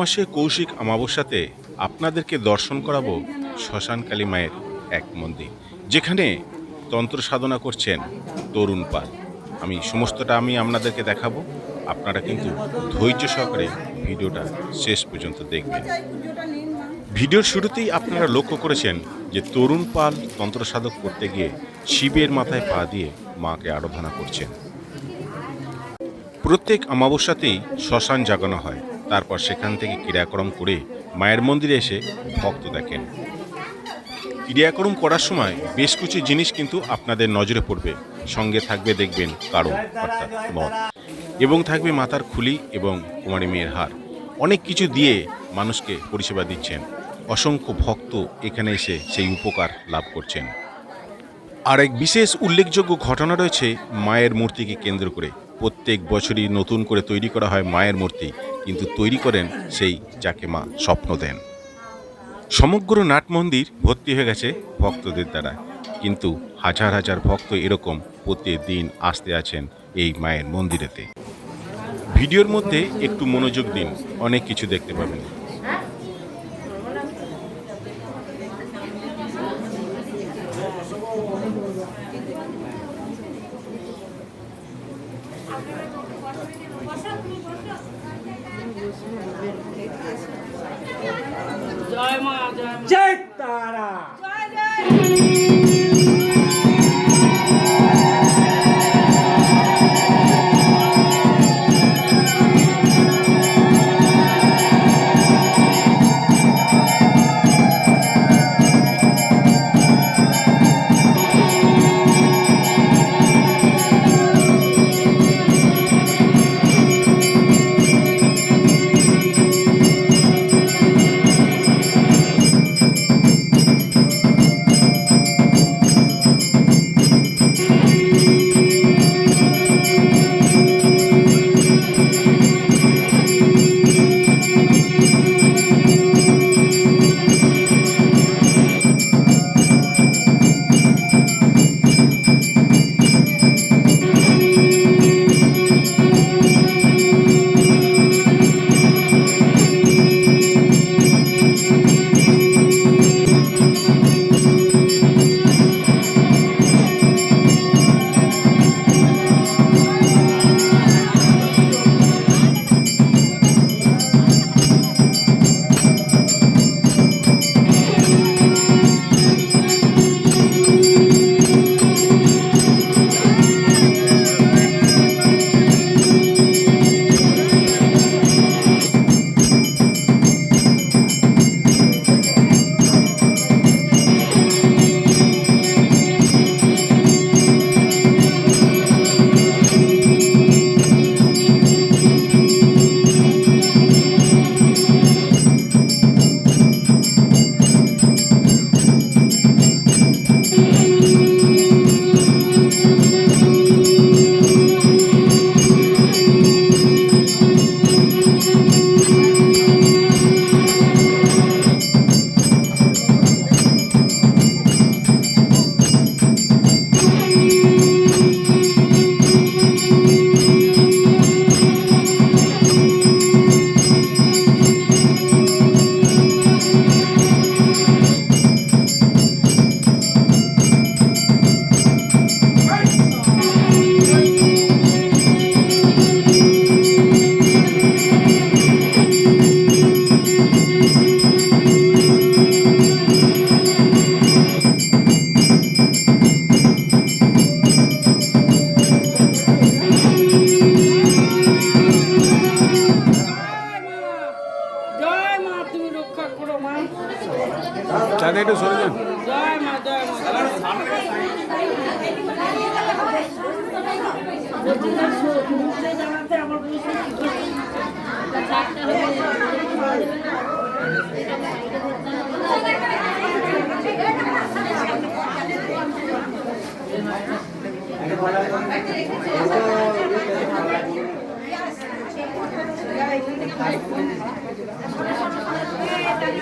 মাসে কৌশিক অমাবস্যাতে আপনাদেরকে দর্শন করাবো শ্মশানকালী মায়ের এক মন্দির, যেখানে তন্ত্র সাধনা করছেন তরুণ পাল। আমি সমস্তটা আমি আপনাদেরকে দেখাবো। আপনারা কিন্তু ধৈর্য সহকারে ভিডিওটা শেষ পর্যন্ত দেখবেন। ভিডিওর শুরুতেই আপনারা লক্ষ্য করেছেন যে তরুণ পাল তন্ত্র সাধক করতে গিয়ে শিবের মাথায় পা দিয়ে মাকে আরাধনা করছেন। প্রত্যেক অমাবস্যাতেই শ্মশান জাগানো হয়। তারপর সেখান থেকে ক্রিয়াকর্ম করে মায়ের মন্দিরে এসে ভক্ত দেখেন। ক্রিয়াকর্ম করার সময় বেশ কিছু জিনিস কিন্তু আপনাদের নজরে পড়বে। সঙ্গে থাকবে দেখবেন কারণ, অর্থাৎ মদ। এবং থাকবে মাতার খুলি এবং কুমারী মেয়ের হার। অনেক কিছু দিয়ে মানুষকে পরিষেবা দিচ্ছেন। অসংখ্য ভক্ত এখানে এসে সেই উপকার লাভ করছেন। আর এক বিশেষ উল্লেখযোগ্য ঘটনা রয়েছে মায়ের মূর্তিকে কেন্দ্র করে। প্রত্যেক বছরই নতুন করে তৈরি করা হয় মায়ের মূর্তি, কিন্তু তৈরি করেন সেই যাকে মা স্বপ্ন দেন। সমগ্র নাট মন্দির ভর্তি হয়ে গেছে ভক্তদের দ্বারা, কিন্তু হাজার হাজার ভক্ত এরকম প্রতিদিন আসতে আছেন এই মায়ের মন্দিরেতে। ভিডিওর মধ্যে একটু মনোযোগ দিন, অনেক কিছু দেখতে পাবেন। জয় মা জয় মা জয় তারা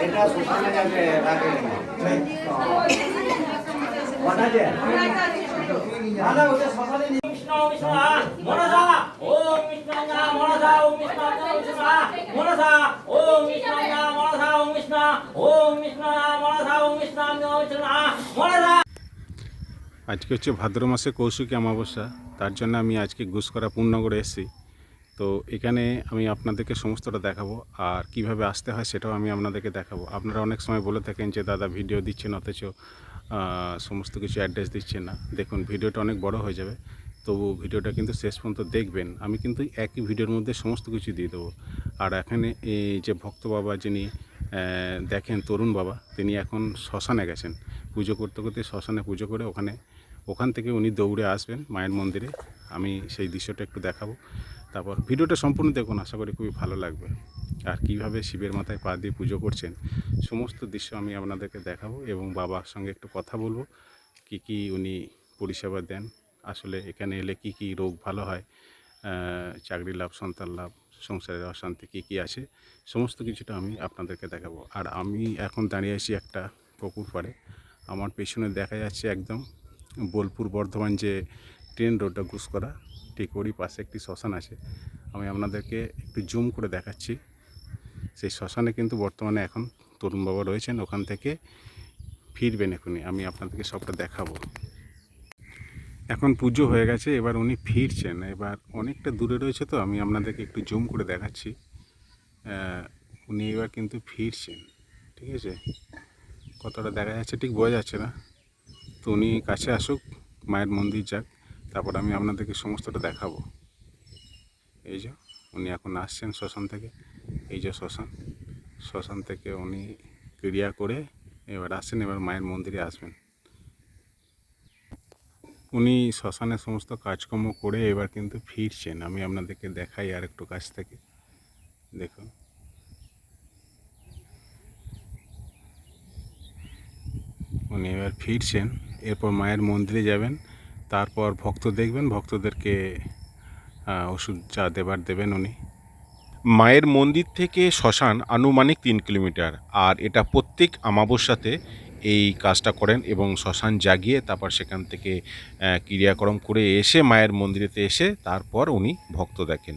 এটা সুশানে যাবে রাখে কটা যে না না ওটা সকালে নিয়ে বিষ্ণু বিষ্ণু মনসা ওম বিষ্ণু মনসা ওম বিষ্ণু বিষ্ণু মনসা ওম বিষ্ণু মনসা ওম বিষ্ণু ওম বিষ্ণু মনসা ওম বিষ্ণু বিষ্ণু মনসা আজকে হচ্ছে ভাদ্র মাসে কৌশিকী অমাবস্যা, তার জন্য আমি আজকে ঘুষকরা পূর্ণগরে এসেছি। তো এখানে আমি আপনাদেরকে সমস্তটা দেখাবো আর কীভাবে আসতে হয় সেটাও আমি আপনাদেরকে দেখাবো। আপনারা অনেক সময় বলে থাকেন যে, দাদা, ভিডিও দিচ্ছেন অথচ সমস্ত কিছু অ্যাড্রেস দিচ্ছেন না। দেখুন, ভিডিওটা অনেক বড় হয়ে যাবে তবু ভিডিওটা কিন্তু শেষ পর্যন্ত দেখবেন। আমি কিন্তু একই ভিডিওর মধ্যে সমস্ত কিছু দিয়ে দেবো। আর এখানে এই যে ভক্ত বাবা যিনি দেখেন তরুণ বাবা, তিনি এখন শ্মশানে গেছেন। পুজো করতে করতে শ্মশানে পুজো করে ওখানে ওখান থেকে উনি দৌড়ে আসবেন মায়ের মন্দিরে। আমি সেই দৃশ্যটা একটু দেখাবো। তারপর ভিডিওটা সম্পূর্ণ দেখুন, আশা করি খুবই ভালো লাগবে। আর কীভাবে শিবের মাথায় পা দিয়ে পুজো করছেন, সমস্ত দৃশ্য আমি আপনাদেরকে দেখাবো এবং বাবার সঙ্গে একটু কথা বলব, কি কি উনি পরিষেবা দেন, আসলে এখানে এলে কি কি রোগ ভালো হয় চাকরি লাভ, সন্তান লাভ, সংসারের অশান্তি কী কী আছে, সমস্ত কিছুটা আমি আপনাদেরকে দেখাবো। আর আমি এখন দাঁড়িয়ে আছি একটা পুকুর পাড়ে। আমার পেছনে দেখা যাচ্ছে একদম বোলপুর বর্ধমান যে ট্রেন রোডটা ঘুষ করা, ঠিক ওরই পাশে একটি শ্মশান আছে। আমি আপনাদেরকে একটু জুম করে দেখাচ্ছি। সেই শ্মশানে কিন্তু বর্তমানে এখন তরুণ বাবা রয়েছেন, ওখান থেকে ফিরবেন এখনই। আমি আপনাদেরকে সবটা দেখাবো। এখন পুজো হয়ে গেছে, এবার উনি ফিরছেন। এবার অনেকটা দূরে রয়েছে তো, আমি আপনাদেরকে একটু জুম করে দেখাচ্ছি। উনি এবার কিন্তু ফিরছেন, ঠিক আছে? কতটা দেখা যাচ্ছে, ঠিক বোঝা যাচ্ছে না। তো উনি কাছে আসুক, মায়ের মন্দির যাক, তারপর আমি আপনাদেরকে সমস্তটা দেখাবো। এই যে, উনি এখন আসছেন শ্মশান থেকে। এই যে শ্মশান শ্মশান থেকে উনি ক্রিয়া করে এবার আসছেন, এবার মায়ের মন্দিরে আসবেন। উনি শ্মশানের সমস্ত কাজকর্ম করে এবার কিন্তু ফিরছেন। আমি আপনাদেরকে দেখাই আর একটু কাছ থেকে। দেখুন। উনি এবার ফিরছেন। এরপর মায়ের মন্দিরে যাবেন, তারপর ভক্ত দেখবেন, ভক্তদেরকে ওষুধ যা দেবার দেবেন উনি। মায়ের মন্দির থেকে শ্মশান আনুমানিক তিন কিলোমিটার, আর এটা প্রত্যেক আমাবস্যাতে এই কাজটা করেন এবং শ্মশান জাগিয়ে তারপর সেখান থেকে ক্রিয়াকরম করে এসে মায়ের মন্দিরেতে এসে তারপর উনি ভক্ত দেখেন।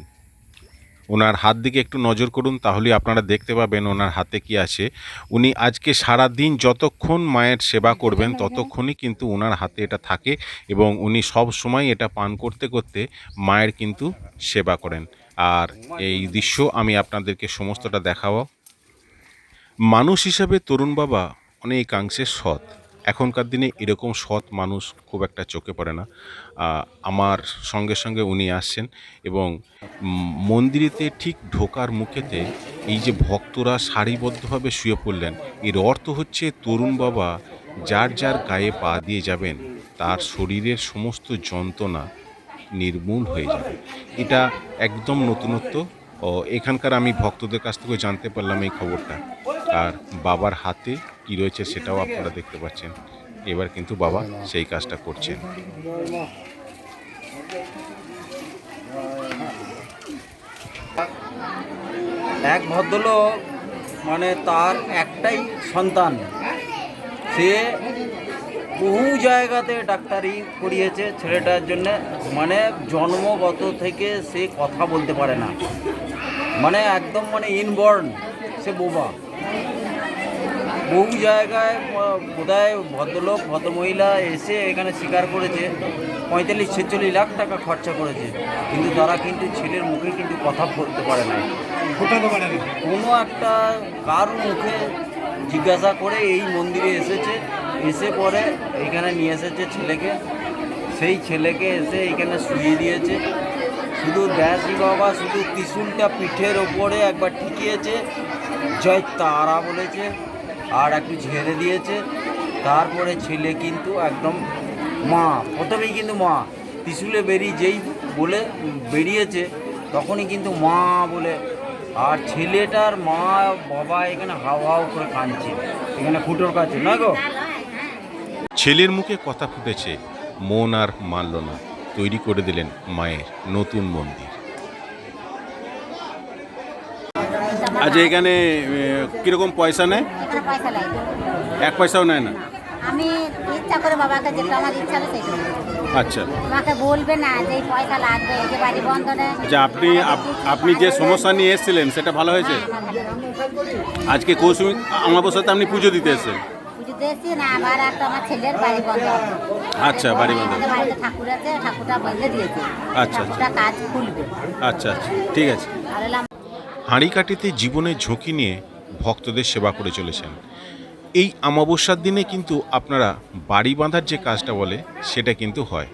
ওনার হাত দিকে একটু নজর করুন তাহলে আপনারা দেখতে পাবেন ওনার হাতে কি আছে। উনি আজকে সারা দিন যতক্ষণ মায়ের সেবা করবেন ততক্ষণই কিন্তু ওনার হাতে এটা থাকে এবং উনি সব সময় এটা পান করতে করতে মায়ের কিন্তু সেবা করেন। আর এই দৃশ্য আমি আপনাদেরকে সমস্তটা দেখাবো। মানুষ হিসাবে তরুণ বাবা অনেকাংশে সৎ। এখনকার দিনে এরকম সৎ মানুষ খুব একটা চোখে পড়ে না। আমার সঙ্গে সঙ্গে উনি আসছেন এবং মন্দিরেতে ঠিক ঢোকার মুখেতে এই যে ভক্তরা সারিবদ্ধভাবে শুয়ে পড়লেন, এর অর্থ হচ্ছে তরুণ বাবা যার যার গায়ে পা দিয়ে যাবেন, তার শরীরের সমস্ত যন্ত্রণা নির্মূল হয়ে যাবে। এটা একদম নতুনত্ব ও এখানকার আমি ভক্তদের কাছ থেকে জানতে পারলাম এই খবরটা। আর বাবার হাতে কি রয়েছে সেটাও আপনারা দেখতে পাচ্ছেন। এবার কিন্তু বাবা সেই কাজটা করছেন। এক ভদ্রলোক মানে তার একটাই সন্তান। সে বহু জায়গাতে ডাক্তারি করিয়েছে ছেলেটার জন্য। মানে জন্মগত থেকে সে কথা বলতে পারে না। মানে একদম মানে ইনবর্ন সে বোবা। বহু জায়গায় বোধহয় ভদ্রলোক ভদ্রমহিলা এসে এখানে স্বীকার করেছে পঁয়তাল্লিশ ছেচল্লিশ লাখ টাকা খরচা করেছে। কিন্তু তারা কিন্তু ছেলের মুখে কিন্তু কথা বলতে পারে না কোনো একটা কার মুখে জিজ্ঞাসা করে এই মন্দিরে এসেছে। এসে পরে এখানে নিয়ে এসেছে ছেলেকে। সেই ছেলেকে এসে এখানে শুয়ে দিয়েছে। শুধু ব্যাসি বাবা, শুধু ত্রিশুলটা পিঠের ওপরে একবার ঠিকিয়েছে। জয় তারা বলেছে, আর একটু ঝেড়ে দিয়েছে। তারপরে ছেলে কিন্তু একদম মা, প্রথমেই কিন্তু মা, ত্রিশুলে বেরিয়ে যেই বলে বেরিয়েছে, তখনই কিন্তু মা বলে, আর ছেলেটার মা, বাবা এখানে হাও হাও করে কাঁদছে, এখানে ফুটোর কাছে। না গো? ছেলের মুখে কথা ফুটেছে মন আর মানল না। তৈরি করে দিলেন মায়ের নতুন মন্দির। আজ এখানে কীরকম পয়সা নেয়? এক পয়সাও নেয় না? আমি ইচ্ছা করে বাবাকে যেটা আমার ইচ্ছা হবে সেটা আচ্ছা। আমাকে বলবে না যে পয়সা লাগবে যে বাড়ি বন্ধনে। আচ্ছা আপনি আপ- আপনি যে সমস্যা নিয়ে এসেছিলেন সেটা ভালো হয়েছে? আজকে কৌসুমী অমাবস্যাতে আপনি পুজো দিতে এসেছেন। পুজোতে এসছি না আমার একটা আমার ছেলের বাড়ি বন্ধ আচ্ছা বাড়ি বন্ধ আমাদের বাড়িতে ঠাকুর আছে ঠাকুরটা বেঁধে দিয়েছে। আচ্ছা। ঠাকুরটা কাজ খুলবে। আচ্ছা আচ্ছা। ঠিক আছে। আর এলাম হাঁড়িকাঠিতে জীবনের ঝুঁকি নিয়ে ভক্তদের সেবা করে চলেছেন। এই অমাবস্যার দিনে কিন্তু আপনারা বাড়ি বাঁধার যে কাজটা বলে সেটা কিন্তু হয়।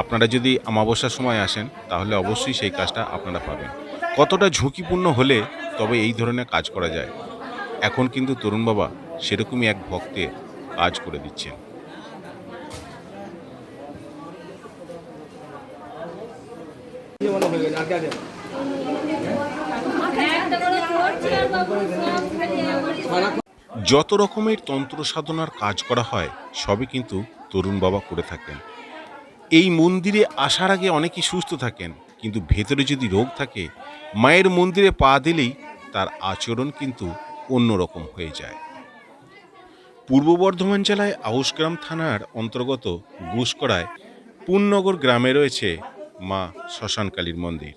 আপনারা যদি অমাবস্যার সময় আসেন তাহলে অবশ্যই সেই কাজটা আপনারা পাবেন। কতটা ঝুঁকিপূর্ণ হলে তবে এই ধরনের কাজ করা যায়। এখন কিন্তু তরুণ বাবা সেরকমই এক ভক্তের কাজ করে দিচ্ছেন। যত রকমের তন্ত্র সাধনার কাজ করা হয়, সবই কিন্তু তরুণ বাবা করে থাকেন। এই মন্দিরে আসার আগে অনেকেই সুস্থ থাকেন, কিন্তু ভেতরে যদি রোগ থাকে, মায়ের মন্দিরে পা দিলেই তার আচরণ কিন্তু অন্যরকম হয়ে যায়। পূর্ব বর্ধমান জেলায় আউসগ্রাম থানার অন্তর্গত গুসকরায় পুননগর গ্রামে রয়েছে মা শ্মশানকালীর মন্দির।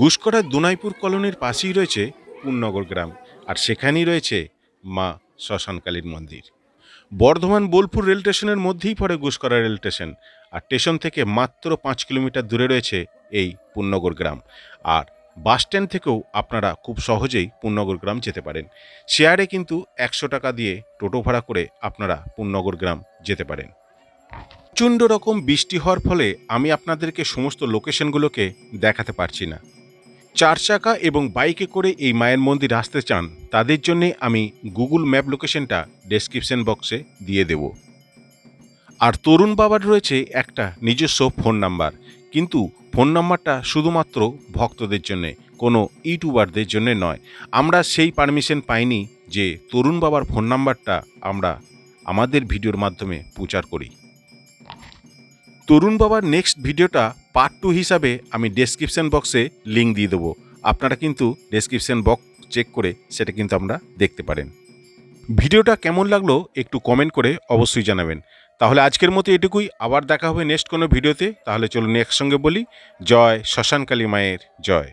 গুসকরার দুনাইপুর কলোনির পাশেই রয়েছে পুননগর গ্রাম আর সেখানেই রয়েছে মা শ্মশানকালীর মন্দির। বর্ধমান বোলপুর রেল স্টেশনের মধ্যেই পড়ে গুসকরা রেল স্টেশন আর স্টেশন থেকে মাত্র পাঁচ কিলোমিটার দূরে রয়েছে এই পুণ্যগর গ্রাম। আর বাস স্ট্যান্ড থেকেও আপনারা খুব সহজেই পুণ্যগর গ্রাম যেতে পারেন। শেয়ারে কিন্তু একশো টাকা দিয়ে টোটো ভাড়া করে আপনারা পুণ্যগর গ্রাম যেতে পারেন। প্রচণ্ড রকম বৃষ্টি হওয়ার ফলে আমি আপনাদেরকে সমস্ত লোকেশনগুলোকে দেখাতে পারছি না। চার চাকা এবং বাইকে করে এই মায়ের মন্দির আসতে চান, তাদের জন্যে আমি গুগল ম্যাপ লোকেশনটা ডেসক্রিপশন বক্সে দিয়ে দেব। আর তরুণ বাবার রয়েছে একটা নিজস্ব ফোন নাম্বার কিন্তু ফোন নাম্বারটা শুধুমাত্র ভক্তদের জন্যে, কোনো ইউটিউবারদের জন্য নয়। আমরা সেই পারমিশন পাইনি যে তরুণ বাবার ফোন নাম্বারটা আমরা আমাদের ভিডিওর মাধ্যমে প্রচার করি। তরুণ বাবার নেক্সট ভিডিওটা পার্ট টু হিসাবে আমি ডেসক্রিপশন বক্সে লিঙ্ক দিয়ে দেবো। আপনারা কিন্তু ডেসক্রিপশন বক্স চেক করে সেটা কিন্তু আমরা দেখতে পারেন। ভিডিওটা কেমন লাগল একটু কমেন্ট করে অবশ্যই জানাবেন। তাহলে আজকের মতো এটুকুই। আবার দেখা হবে নেক্সট কোনো ভিডিওতে। তাহলে চলুন একসঙ্গে বলি, জয় শ্মশানকালী মায়ের, জয়।